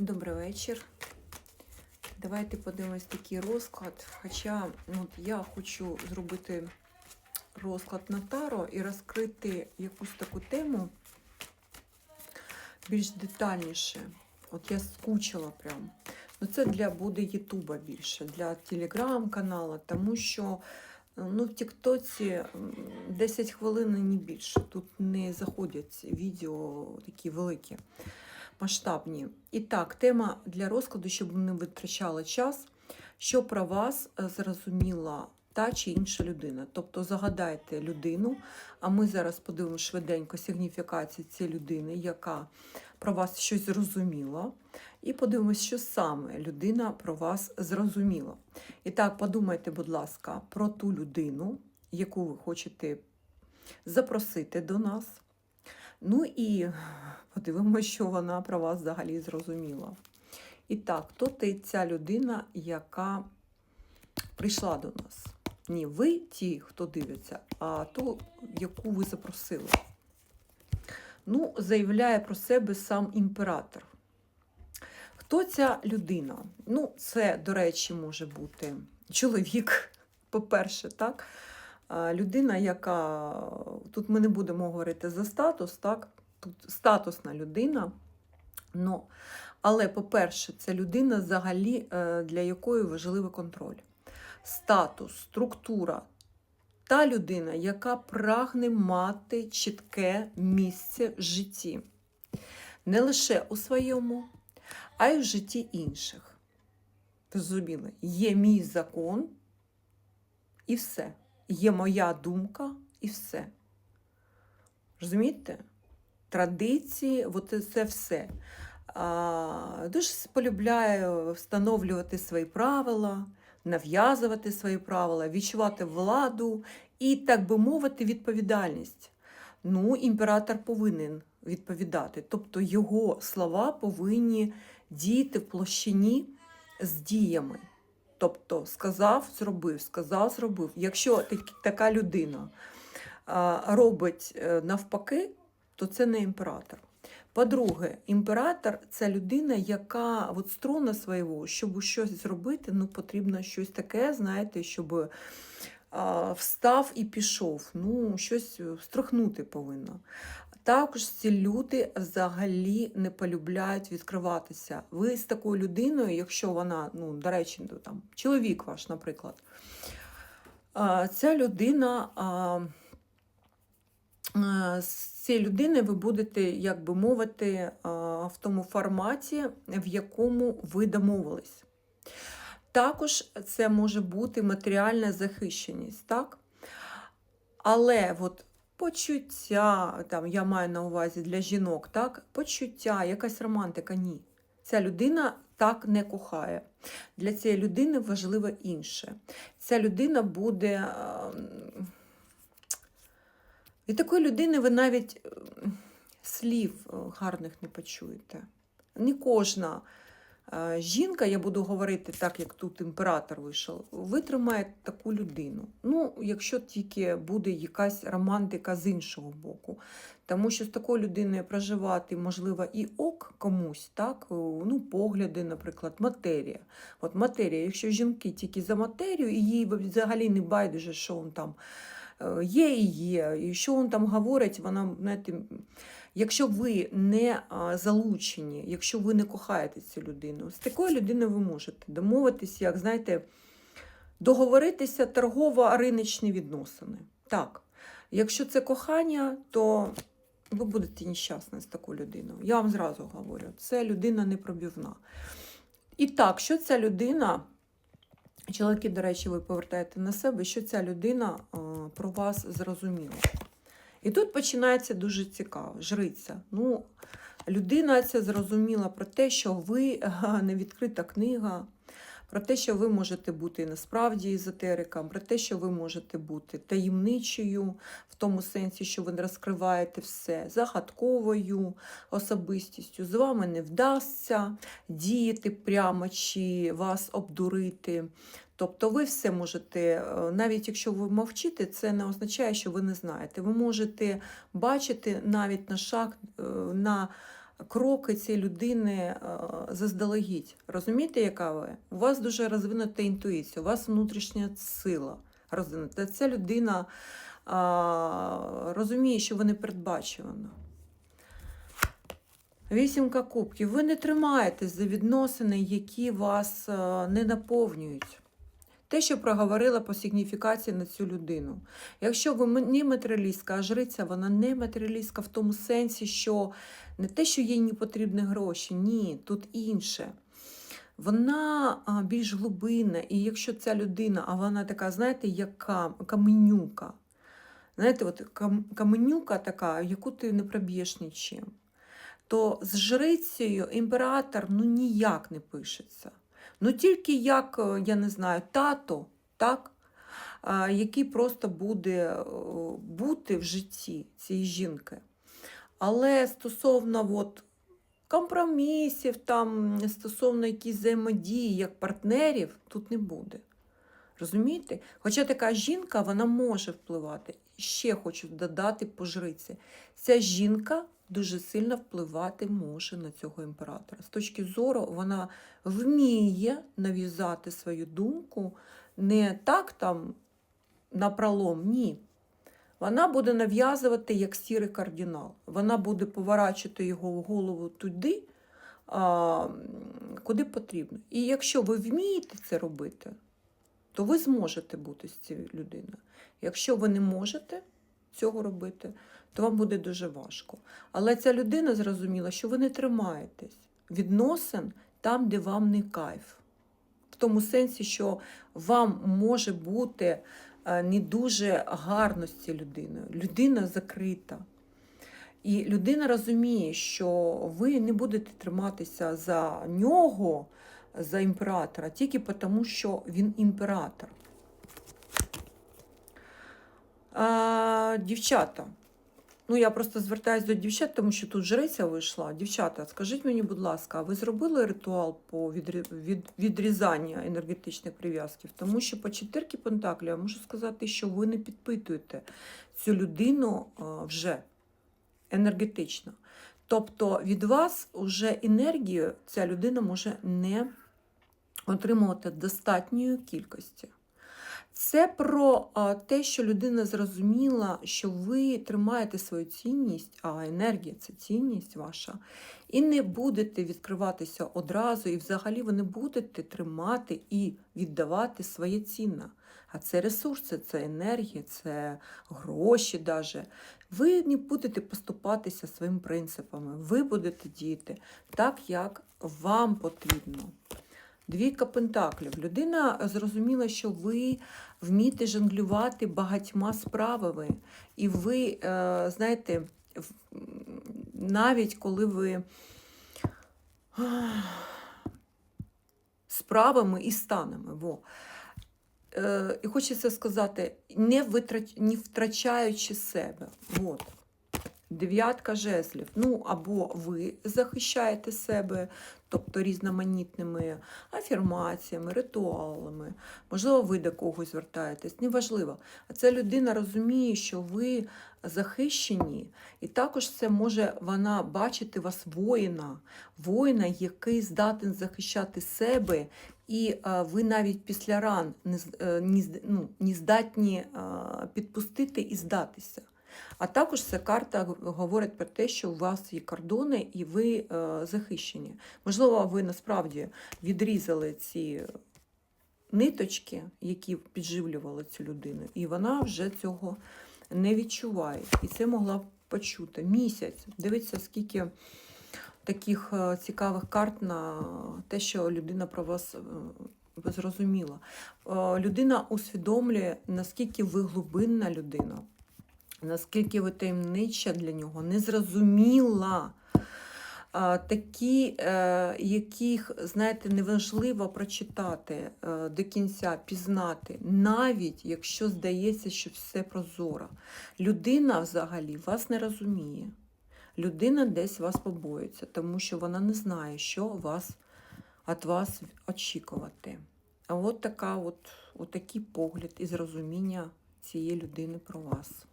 Добрий вечір. Давайте подивимось такий розклад. Хоча ну, от я хочу зробити розклад на таро і розкрити якусь таку тему більш детальніше. От я скучила прям. Ну, це для буде Ютуба більше, для телеграм-каналу, тому що ну, в Тіктоці 10 хвилин і не більше. Тут не заходять відео такі великі масштабні. І так, тема для розкладу, щоб не витрачала час, що про вас е, зрозуміла та чи інша людина. Тобто загадайте людину, а ми зараз подивимося швиденько сигніфікацію цієї людини, яка про вас щось зрозуміла. І подивимось, що саме людина про вас зрозуміла. І так, подумайте, будь ласка, про ту людину, яку ви хочете запросити до нас. Ну і подивимося, що вона про вас взагалі зрозуміла. І так, хто ти ця людина, яка прийшла до нас? Ні, ви ті, хто дивиться, а ту, яку ви запросили. Ну, заявляє про себе сам імператор. Хто ця людина? Ну, це, до речі, може бути чоловік, по-перше, так? Людина, яка тут ми не будемо говорити за статус, так? Тут статусна людина. Ну, але, по-перше, це людина взагалі, е, для якої важливий контроль. Статус, структура. Та людина, яка прагне мати чітке місце в житті. Не лише у своєму, а й в житті інших. Зрозуміли, є мій закон і все. Є моя думка і все. Розумієте? Традиції, от це все. А, Дуже полюбляю встановлювати свої правила, нав'язувати свої правила, відчувати владу і, так би мовити, відповідальність. Ну, імператор повинен відповідати. Тобто його слова повинні діяти в площині з діями. Тобто сказав, зробив, сказав, зробив. Якщо так- така людина робить е, навпаки, то це не імператор. По-друге, імператор це людина, яка от строна свого, щоб щось зробити, ну потрібно щось таке, знаєте, щоб а, встав і пішов. Ну, щось струхнути повинно. Також ці люди взагалі не полюбляють відкриватися. Ви з такою людиною, якщо вона, ну, до речі, ну, там, чоловік ваш, наприклад, ця людина. З цієї людини ви будете, як би мовити, в тому форматі, в якому ви домовились. Також це може бути матеріальна захищеність, так? Але от почуття, там, я маю на увазі для жінок, так? почуття, якась романтика, ні. Ця людина так не кохає. Для цієї людини важливо інше. Ця людина буде. ем, Від такої людини ви навіть ем, слів е, гарних не почуєте. Не кожна жінка, я буду говорити так, як тут імператор вийшов, витримає таку людину. Ну, якщо тільки буде якась романтика з іншого боку. Тому що з такою людиною проживати, можливо, і ок комусь, так? Ну, погляди, наприклад, матерія. От матерія, якщо жінки тільки за матерію, і їй взагалі не байдуже, що він там е, є і є, і що він там говорить, вона, знаєте, Якщо ви не залучені, якщо ви не кохаєте цю людину, з такою людиною ви можете домовитися, як знаєте, договоритися торгово-риночні відносини. Так, якщо це кохання, то ви будете нещасні з такою людиною. Я вам зразу говорю, це людина непробівна. І так, що ця людина, чоловіки, до речі, ви повертаєте на себе, що ця людина про вас зрозуміла. І тут починається дуже цікаво. Жриця. Ну, людина ця зрозуміла про те, що ви не відкрита книга, про те, що ви можете бути насправді езотериком, про те, що ви можете бути таємничою, в тому сенсі, що ви розкриваєте все, загадковою особистістю. З вами не вдасться діяти прямо чи вас обдурити. Тобто ви все можете, е, навіть якщо ви мовчите, це не означає, що ви не знаєте. Ви можете бачити навіть на шаг, е, на кроки цієї людини е, заздалегідь. Розумієте, яка ви? У вас дуже розвинута інтуїція, у вас внутрішня сила розвинута. Ця людина розуміє, що ви не передбачувана. Вісімка кубків. Ви не тримаєтесь за відносини, які вас не наповнюють. Те, що проговорила по сигніфікації на цю людину. Якщо ви не матеріалістка, а жриця, вона не матеріалістка в тому сенсі, що не те, що їй не потрібні гроші, ні, тут інше. Вона більш глибинна, і якщо ця людина, а вона така, знаєте, як каменюка. Знаєте, от каменюка така, яку ти не проб'єш нічим, то з жрицею імператор ну ніяк не пишеться. Ну тільки як, е, я не знаю, тато, так? який просто буде е, бути в житті цієї жінки. Але стосовно от, компромісів, там, стосовно якісь взаємодії як партнерів, тут не буде. Розумієте? Хоча така жінка вона може впливати. Ще хочу додати по жриці. Ця жінка дуже сильно впливати може на цього імператора. З точки зору, вона вміє нав'язати свою думку не так там напролом, ні. Вона буде нав'язувати як сірий кардинал. Вона буде поворачувати його голову туди, куди потрібно. І якщо ви вмієте це робити, то ви зможете бути з цією людиною. Якщо ви не можете цього робити, то вам буде дуже важко. Але ця людина зрозуміла, що ви не тримаєтесь відносин там, де вам не кайф. В тому сенсі, що вам може бути е, не дуже гарно з цією людиною. Людина закрита. І людина розуміє, що ви не будете триматися за нього, за імператора, тільки тому, що він імператор. Дівчата. Ну, я просто звертаюся до дівчат, тому що тут жриця вийшла. Дівчата, скажіть мені, будь ласка, а ви зробили ритуал по відрі- від, відрізанню енергетичних прив'язків? Тому що по четвірки Пентаклі я можу сказати, що ви не підпитуєте цю людину вже енергетично. Тобто від вас вже енергію ця людина може не отримувати достатньої кількості. Це про те, що людина зрозуміла, що ви тримаєте свою цінність, а енергія це цінність ваша, і не будете відкриватися одразу, і взагалі ви не будете тримати і віддавати своє цінне. А це ресурси, це енергія, це гроші. Даже. Ви не будете поступатися своїми принципами, ви будете діяти так, як вам потрібно. Двійка пентаклів. Людина зрозуміла, що ви вмієте жонглювати багатьма справами. І ви, е, знаєте, навіть коли ви справами і станами. Во. Е, І хочеться сказати, не, витрач... не втрачаючи себе. От. Дев'ятка жезлів. Ну, або ви захищаєте себе, тобто різноманітними афірмаціями, ритуалами. Можливо, ви до когось звертаєтесь, неважливо. А ця людина розуміє, що ви захищені, і також це може вона бачити вас воїна, воїна, який здатен захищати себе, і а, ви навіть після ран не, е, ну, не здатні а, підпустити і здатися. А також ця карта говорить про те, що у вас є кордони і ви е, захищені. Можливо, ви насправді відрізали ці ниточки, які підживлювали цю людину, і вона вже цього не відчуває. І це могла б почути. Місяць. Дивіться, скільки таких е, цікавих карт на те, що людина про вас е, зрозуміла. Людина усвідомлює, наскільки ви глибинна людина наскільки ви таємнича для нього, незрозуміла. Такі, е, яких, знаєте, неважливо прочитати е, до кінця, пізнати, навіть якщо здається, що все прозоро. Людина взагалі вас не розуміє. Людина десь вас побоїться, тому що вона не знає, що вас, від вас очікувати. А от така от, от такий погляд і зрозуміння цієї людини про вас.